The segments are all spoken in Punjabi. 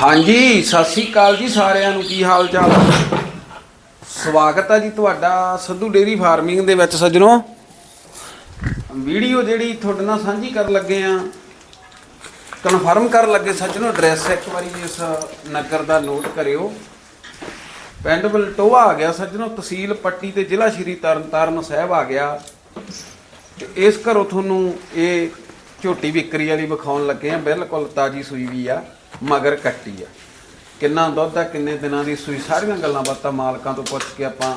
ਹਾਂਜੀ, ਸਤਿ ਸ੍ਰੀ ਅਕਾਲ ਜੀ ਸਾਰਿਆਂ ਨੂੰ, ਕੀ ਹਾਲ ਚਾਲ ਸਵਾਗਤ ਹੈ ਜੀ ਤੁਹਾਡਾ ਸੰਧੂ ਡੇਰੀ ਫਾਰਮਿੰਗ ਦੇ ਵਿੱਚ, ਸੱਜਣੋ। ਵੀਡੀਓ ਜਿਹੜੀ ਤੁਹਾਡੇ ਨਾਲ ਸਾਂਝੀ ਕਰਨ ਲੱਗੇ ਆ, ਕਨਫਰਮ ਕਰਨ ਲੱਗੇ, ਸੱਜਣੋ, ਐਡਰੈਸ ਇੱਕ ਵਾਰੀ ਇਸ ਨਗਰ ਦਾ ਨੋਟ ਕਰਿਓ। ਪਿੰਡ ਬਲਟੋਆ ਆ ਗਿਆ, ਸੱਜਣੋ, ਤਹਿਸੀਲ ਪੱਟੀ ਤੇ ਜ਼ਿਲ੍ਹਾ ਸ਼੍ਰੀ ਤਰਨਤਾਰਨ ਸਾਹਿਬ ਆ ਗਿਆ। ਤੇ ਇਸ ਘਰੋਂ ਤੁਹਾਨੂੰ ਇਹ ਝੋਟੀ ਵਿਕਰੀ ਵਾਲੀ ਵਿਖਾਉਣ ਲੱਗੇ ਆ, ਬਿਲਕੁਲ ਤਾਜੀ ਸੂਈ ਵੀ ਆ। ਮਗਰ ਕੱਟੀ ਆ। ਕਿੰਨਾ ਦੁੱਧ ਆ, ਕਿੰਨੇ ਦਿਨਾਂ ਦੀ ਸੂਈ, ਸਾਰੀਆਂ ਗੱਲਾਂ ਬਾਤਾਂ ਮਾਲਕਾਂ ਤੋਂ ਪੁੱਛ ਕੇ ਆਪਾਂ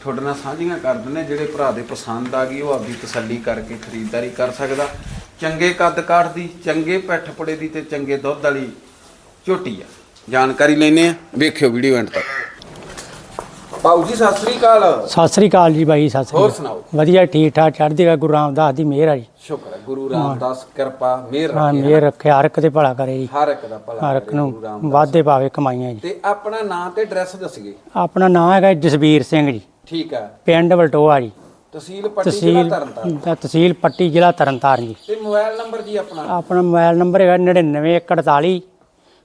ਤੁਹਾਡੇ ਨਾਲ ਸਾਂਝੀਆਂ ਕਰ ਦਿੰਦੇ ਜਿਹੜੇ ਭਰਾ ਦੇ ਪਸੰਦ ਆ ਗਈ, ਉਹ ਆਪਦੀ ਤਸੱਲੀ ਕਰਕੇ ਖਰੀਦਦਾਰੀ ਕਰ ਸਕਦਾ। ਚੰਗੇ ਕੱਦ ਕਾਠ ਦੀ ਚੰਗੇ ਪੈਠ ਪੜੇ ਦੀ ਤੇ ਚੰਗੇ ਦੁੱਧ ਵਾਲੀ ਝੋਟੀ ਆ। ਜਾਣਕਾਰੀ ਲੈਨੇ ਆ ਵੇਖਿਓ ਵੀਡੀਓ ਐਂਡ ਤੱਕ। ਬਾਊ ਜੀ ਸਤਿ ਸ੍ਰੀ ਅਕਾਲ। ਸਤਿ ਸ੍ਰੀ ਅਕਾਲ ਜੀ ਬਾਈ ਸਤਿ ਸ੍ਰੀ ਹੋਰ ਅਕਾਲ। ਸੁਣਾਓ? ਵਧੀਆ ਠੀਕ ਠਾਕ ਚੜ੍ਹਦੀ ਕਲਾ ਗੁਰੂ ਰਾਮਦਾਸ ਦੀ ਮਿਹਰ ਆ ਜੀ। ਸ਼ੁਕਰ ਹੈ ਗੁਰੂ ਰਾਮਦਾਸ ਕਿਰਪਾ ਮਿਹਰ ਹਾਂ ਰੱਖੇ ਮਿਹਰ ਰੱਖੇ ਹਰ ਇੱਕ ਤੇ ਭਲਾ ਕਰੇ ਜੀ। ਹਰ ਇੱਕ ਦਾ ਭਲਾ ਹਰ ਇੱਕ ਕਰੇ ਨੂੰ ਰਾਮਦਾਸ। ਵਾਧੇ ਪਾਵੇ ਕਮਾਈਆਂ ਜੀ। ਤੇ ਆਪਣਾ ਨਾਂ ਤੇ ਐਡਰੈਸ ਦੱਸੀਏ। ਆਪਣਾ ਨਾਮ ਹੈਗਾ ਜਸਬੀਰ ਸਿੰਘ ਜੀ। ਠੀਕ ਹੈ। ਪਿੰਡ ਵਲਟੋਆ ਜੀ। ਤਹਿਸੀਲ ਪੱਟੀ ਜ਼ਿਲ੍ਹਾ ਤਹਿਸੀਲ ਤਰਨਤਾਰਨ। ਦਾ ਤਹਿਸੀਲ ਪੱਟੀ ਜ਼ਿਲ੍ਹਾ ਤਰਨਤਾਰਨ ਜੀ। ਤੇ ਮੋਬਾਈਲ ਨੰਬਰ ਜੀ ਆਪਣਾ? ਆਪਣਾ ਮੋਬਾਈਲ ਨੰਬਰ ਹੈਗਾ 9941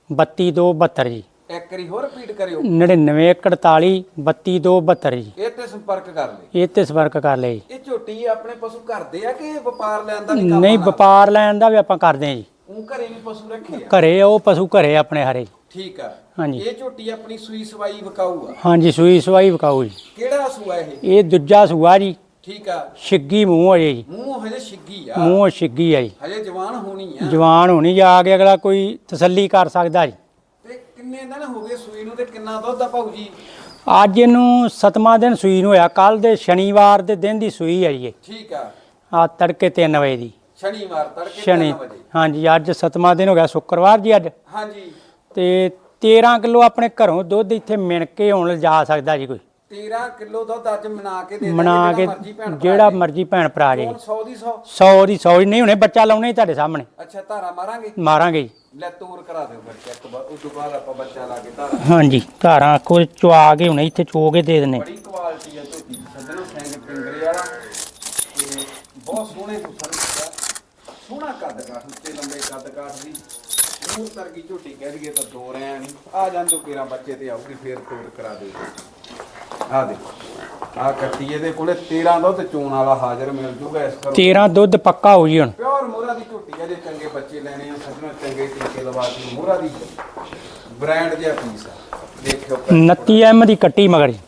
32272 ਜੀ। ਇੱਕ ਵਾਰੀ ਹੋਰ ਰਿਪੀਟ ਕਰਿਓ। 9941 32272 ਜੀ। ਇਹ ਤੇ ਸੰਪਰਕ ਕਰ ਲਈ ਇਹ ਤੇ ਸੰਪਰਕ ਕਰ ਲਈ ਇਹ ਝੋਟੀ ਆਪਣੇ ਪਸ਼ੂ ਘਰਦੇ ਆ ਕਿ ਵਪਾਰ ਲੈਣ ਦਾ ਨਹੀਂ ਵਪਾਰ ਲੈਣ ਦਾ ਵੀ ਆਪਾਂ ਕਰਦੇ ਹਾਂ ਜੀ। ਉਹ ਘਰੇ ਵੀ ਪਸ਼ੂ ਰੱਖੇ ਆ? ਘਰੇ ਉਹ ਪਸ਼ੂ ਘਰੇ ਆਪਣੇ ਹਰੇ। ਠੀਕ ਆ। ਹਾਂਜੀ। ਇਹ ਝੋਟੀ ਆਪਣੀ ਸੂਈ ਸਵਾਈ ਵਿਕਾਊ ਆ? ਹਾਂਜੀ ਸੂਈ ਸਵਾਈ ਵਿਕਾਊ ਜੀ। ਕਿਹੜਾ ਸੂਆ ਇਹ? ਇਹ ਦੂਜਾ ਸੂਆ ਜੀ। ਠੀਕ ਆ। ਛਿੱਗੀ ਮੂੰਹ ਹੈ ਜੀ। ਮੂੰਹ ਹਜੇ ਛਿੱਗੀ ਆ। ਮੂੰਹ ਛਿੱਗੀ ਹੈ ਜੀ। ਹਜੇ ਜਵਾਨ ਹੋਣੀ ਆ। ਜਵਾਨ ਹੋਣੀ ਜਾ ਕੇ ਅਗਲਾ ਕੋਈ ਤਸੱਲੀ ਕਰ ਸਕਦਾ ਜੀ। ਕਿੰਨੇ ਦਿਨ ਹੋ ਗਏ ਸੂਈ ਨੂੰ ਤੇ ਕਿੰਨਾ ਦੁੱਧ ਆ ਭਾਊ ਜੀ? ਅੱਜ ਇਹਨੂੰ ਸਤਵਾਂ ਦਿਨ ਸੂਈ ਨੂੰ ਹੋਇਆ। ਕੱਲ ਦੇ ਸ਼ਨੀਵਾਰ ਦੇ ਦਿਨ ਦੀ ਸੂਈ ਹੈ ਜੀ ਠੀਕ ਆ। ਆ ਤੜਕੇ 3 ਵਜੇ ਦੀ। ਸ਼ਨੀਵਾਰ ਤੜਕੇ ਸ਼ਨੀ 3 ਵਜੇ। ਹਾਂਜੀ ਅੱਜ ਸਤਵਾਂ ਦਿਨ ਹੋ ਗਿਆ ਸ਼ੁੱਕਰਵਾਰ ਜੀ ਅੱਜ। ਹਾਂਜੀ। ਤੇ 13 ਕਿਲੋ ਆਪਣੇ ਘਰੋਂ ਦੁੱਧ ਇੱਥੇ ਮਿਣ ਕੇ ਹੁਣ ਜਾ ਸਕਦਾ ਜੀ ਕੋਈ। 13 ਕਿਲੋ ਦੁੱਧ ਅੱਜ ਮਨਾ ਕੇ ਦੇ ਮਨਾ ਕੇ ਜਿਹੜਾ ਮਰਜ਼ੀ ਭੈਣ ਭਰਾ ਜੀ 100 ਦੀ। 100 100 ਦੀ 100 ਨਹੀਂ ਹੁਣੇ ਬੱਚਾ ਲਾਉਣਾ ਹੀ ਤੁਹਾਡੇ ਸਾਹਮਣੇ। ਅੱਛਾ ਧਾਰਾ ਮਾਰਾਂਗੇ? ਮਾਰਾਂਗੇ ਜੀ। ਲੈ ਤੂਰ ਕਰਾ ਦਿਓ ਫਿਰ ਚੈੱਕ ਬਾਅਦ ਉਸ ਤੋਂ ਬਾਅਦ ਆਪਾਂ ਬੱਚਾ ਲਾ ਕੇ ਧਾਰਾ ਹਾਂਜੀ ਧਾਰਾਂ ਕੋਈ ਚਵਾ ਕੇ ਹੁਣੇ ਇੱਥੇ ਚੋ ਕੇ ਦੇ ਦਿੰਨੇ ਬੜੀ ਕੁਆਲਿਟੀ ਆ ਝੋਟੀ ਦੀ। ਸੱਜਣੋ ਸਿੰਘ ਪਿੰਗਰੇ ਵਾਲਾ। ਤੇ ਬਹੁਤ ਸੋਹਣੇ ਦਾ ਸੋਹਣਾ ਕੱਦ ਕਾਠ ਉੱਤੇ ਲੰਬੇ ਕੱਦ ਕਾਠ ਦੀ। ਮੂੰਹ ਤਰਗੀ ਝੋਟੀ ਕਹਿ ਦਈਏ ਤਾਂ ਦੋ ਰਿਆਂ ਨਹੀਂ ਆ ਜਾਂਦੋ ਕੇਰਾ ਬੱਚੇ ਤੇ ਆਊਗੀ ਫੇਰ ਤੂਰ ਕਰਾ ਦੇ ਆ ਦੇ ਆ ਕੱਟੀ ਇਹਦੇ ਕੋਲੇ 13 ਦੁੱਧ ਚੋਣ ਵਾਲਾ ਹਾਜ਼ਰ ਮਿਲ ਜੂਗਾ ਇਸ ਕਰੋ 13 ਦੁੱਧ ਪੱਕਾ ਹੋ ਜੀ ਹੁਣ। ਪਿਓਰ ਮੋਹਰਾ ਦੀ ਝੋਟੀ ਆ ਜੇ ਚੰਗੇ ਬੱਚੇ ਲੈਣੇ ਆ ਸੱਜਣੋ ਚੰਗੇ ਟੀਕੇ ਲਵਾ ਕੇ ਮੋਹਰਾ ਦੀ ਬ੍ਰਾਂਡ ਜਿਹਾ ਪੀਸ ਆ। ਦੇਖਿਓ ਕੱਟੀ। 29 ਐਮ ਦੀ ਕੱਟੀ ਮਗਰ ਜੀ।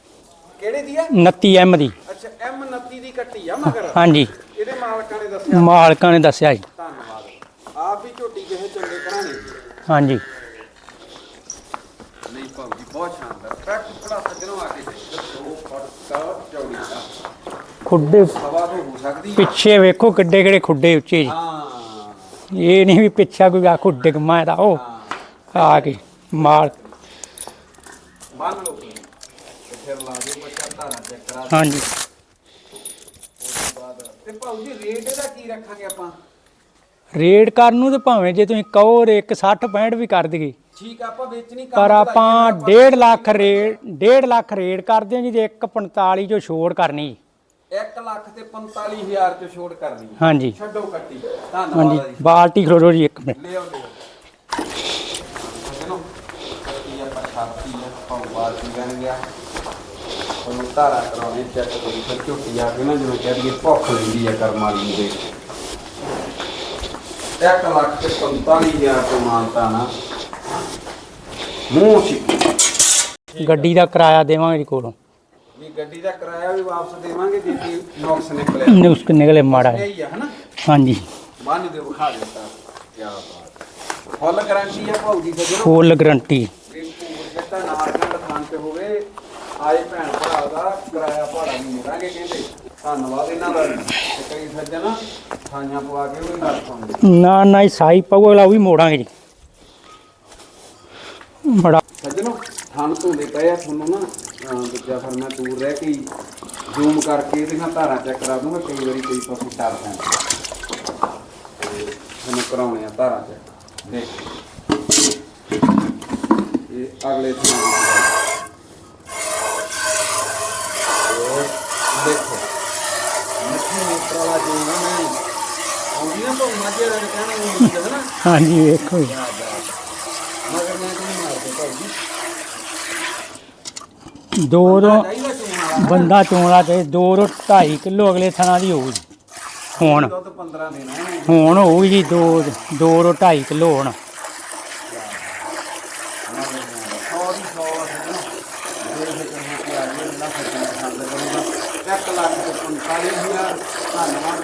ਕਿਹੜੇ ਦੀ ਆ? 29 ਐਮ ਦੀ। ਅੱਛਾ ਐਮ 29 ਦੀ ਕੱਟੀ ਆ ਮਗਰ। ਹਾਂਜੀ। ਇਹਦੇ ਮਾਲਕਾਂ ਨੇ ਦੱਸਿਆ। ਮਾਲਕਾਂ ਨੇ ਦੱਸਿਆ ਜੀ। ਧੰਨਵਾਦ। ਆਪ ਵੀ ਝੋਟੀ ਕਿਸੇ ਚੰਗੇ ਘਰਾਣੇ ਦੀ ਹਾਂਜੀ। ਬਹੁਤ ਸ਼ਾਨਦਾਰ ਪੈਕ ਬੜਾ ਸੱਜਣੋਂ ਆ ਕੇ ਦੇਖੋ ਫੁੱਟ ਚੌੜੀ ਦਾ ਖੁੱਡੇ ਹਵਾ ਤੋਂ ਹੋ ਸਕਦੀ ਪਿੱਛੇ ਵੇਖੋ ਕਿੱਡੇ ਕਿਹੜੇ ਖੁੱਡੇ ਉੱਚੇ ਜੀ ਹਾਂ ਇਹ ਨਹੀਂ ਵੀ ਪਿੱਛਾ ਕੋਈ ਆ ਖੁੱਡੇ ਕਮਾ ਦਾ ਉਹ ਆ ਕੇ ਮਾਲ। ਬੰਨ ਲਓ ਫਿਰ ਲਾ ਦਿਓ ਬੱਚਾ ਧਾਰਾ ਚੈੱਕ ਕਰਾ ਹਾਂਜੀ। ਤੇ ਭਾਉ ਜੀ ਰੇਟ ਇਹਦਾ ਕੀ ਰੱਖਾਂਗੇ ਆਪਾਂ ਰੇਡ ਕਰਨ ਨੂੰ ਤੇ ਭਾਵੇਂ ਜੇ ਤੁਸੀਂ ਕਹੋ ਰੇ 160 65 ਵੀ ਕਰ ਦਈਏ। ਠੀਕ ਆ ਆਪਾਂ ਵੇਚਣੀ ਪਰ ਆਪਾਂ 1.5 ਲੱਖ ਰੇਡ 1.5 ਲੱਖ ਰੇਡ ਕਰਦੇ ਹਾਂ ਜੀ ਤੇ 145 ਚੋਂ ਛੋੜ ਕਰਨੀ ਜੀ। 1 ਲੱਖ ਤੇ 45000 ਚ ਛੋੜ ਕਰਨੀ। ਹਾਂਜੀ। ਛੱਡੋ ਕੱਟੀ। ਧੰਨਵਾਦ ਹਾਂਜੀ ਜੀ। ਬਾਲਟੀ ਖੜੋ ਜੀ ਇੱਕ ਮਿੰਟ। ਲੈ ਆਓ ਲੈ ਆਓ ਸੱਜਣੋ ਕੱਟੀ ਆਪਾਂ ਛਾਤੀ ਆ ਪਾਉ ਬਾਲਟੀ ਬਣ ਗਿਆ। ਉਹਨੂੰ ਧਾਰਾ ਕਰਾਉਣੇ ਚੈੱਕ ਕਰੀ ਫਿਰ ਝੋਟੀ ਆ ਕੇ ਨਾ ਜਿਵੇਂ ਕਹਿ ਦਈਏ ਭੁੱਖ ਲੈਂਦੀ ਆ ਕਰਮ ਵਾਲੀ ਨੂੰ ਦੇ। 1 ਲੱਖ ਤੇ 45000 ਤੋਂ ਮਾਨਤਾ ਨਾ। ਮੂੰਹ ਸੀ। ਗੱਡੀ ਦਾ ਕਿਰਾਇਆ ਦੇਵਾਂਗੇ ਜੀ ਕੋਲੋਂ। ਵੀ ਗੱਡੀ ਦਾ ਕਿਰਾਇਆ ਵੀ ਵਾਪਸ ਦੇਵਾਂਗੇ ਜੇ ਕੋਈ ਨੁਕਸ ਨਿਕਲਿਆ। ਨਿਊਸ ਨਿਕਲੇ ਮਾੜਾ ਹੈ। ਹੀ ਆ ਹਨਾ? ਹਾਂਜੀ। ਬੰਨ ਦੇ ਵਿਖਾ ਦਿੱਤਾ ਕੀ ਬਾਤ ਫੁੱਲ ਗਾਰੰਟੀ ਆ ਭਾਊ ਜੀ ਸੱਜਣੋ ਫੁੱਲ ਗਰੰਟੀ। ਜਿਹੜਾ ਨਾਰਕੰਡ ਥਾਂ ਤੇ ਹੋਵੇ ਆਏ ਭੈਣ ਭਰਾ ਦਾ ਕਿਰਾਇਆ ਭਾੜਾ ਨਹੀਂ ਮਿਲਾਂਗੇ ਕਹਿੰਦੇ। ਧੰਨਵਾਦ ਇਹਨਾਂ ਦਾ। ਤੇ ਕਈ ਸੱਜਣ ਥਾਈਆਂ ਪਵਾ ਕੇ ਉਹ ਵੀ ਗੱਲ ਪਾਉਂਦੇ। ਨਾ ਨਾ ਹੀ ਸਾਈ ਪਾਉ ਅਗਲਾ ਉਹ ਵੀ ਮੋੜਾਂਗੇ ਜੀ। ਬੜਾ ਸੱਜਣੋ ਥਣ ਧੋਂਦੇ ਪਏ ਆ ਤੁਹਾਨੂੰ ਨਾ ਅਹ ਦੂਜਾ ਫਿਰ ਮੈਂ ਦੂਰ ਰਹਿ ਕੇ ਜ਼ੂਮ ਕਰਕੇ ਇਹਦੀਆਂ ਧਾਰਾਂ ਚੈੱਕ ਕਰਾ ਦੂੰਗਾ ਕਈ ਵਾਰੀ ਕੋਈ ਪਸ਼ੂ ਟਰ ਪੈਂਦਾ ਤੇ ਤੁਹਾਨੂੰ ਕਰਾਉਣੇ ਆ ਧਾਰਾਂ ਚੈੱਕ ਦੇਖ ਇਹ ਅਗਲੇ ਥਾਂ ਦੀ ਇਹ ਦੇਖੋ ਮਿੱਠੀ ਮੋਟਰ ਵਾਲਾ ਜੋ ਨਾ ਮੈਂ ਆਉਂਦੀਆਂ ਤੋਂ ਮਾਝੇ ਦਾ ਕਹਿਣਾ ਨਹੀਂ ਹੁੰਦਾ ਨਾ ਹਾਂਜੀ ਵੇਖੋ ਜੀ ਮਗਰ ਮੈਂ ਤੁਹਾਨੂੰ ਮਾਰ ਦੋ ਦੋ ਬੰਦਾ ਚੋਣਾ ਤੇ ਦੋ ਤੋਂ 2.5 ਕਿਲੋ ਅਗਲੇ ਥਣਾ ਦੀ ਹੋਊ ਜੀ ਹੁਣ ਦੁੱਧ 15 ਦੇਣਾ ਹੁਣ ਹੋਊ ਜੀ ਦੋ ਦੋ ਤੋਂ 2.5 ਕਿਲੋ ਹੁਣ। ਧੰਨਵਾਦ।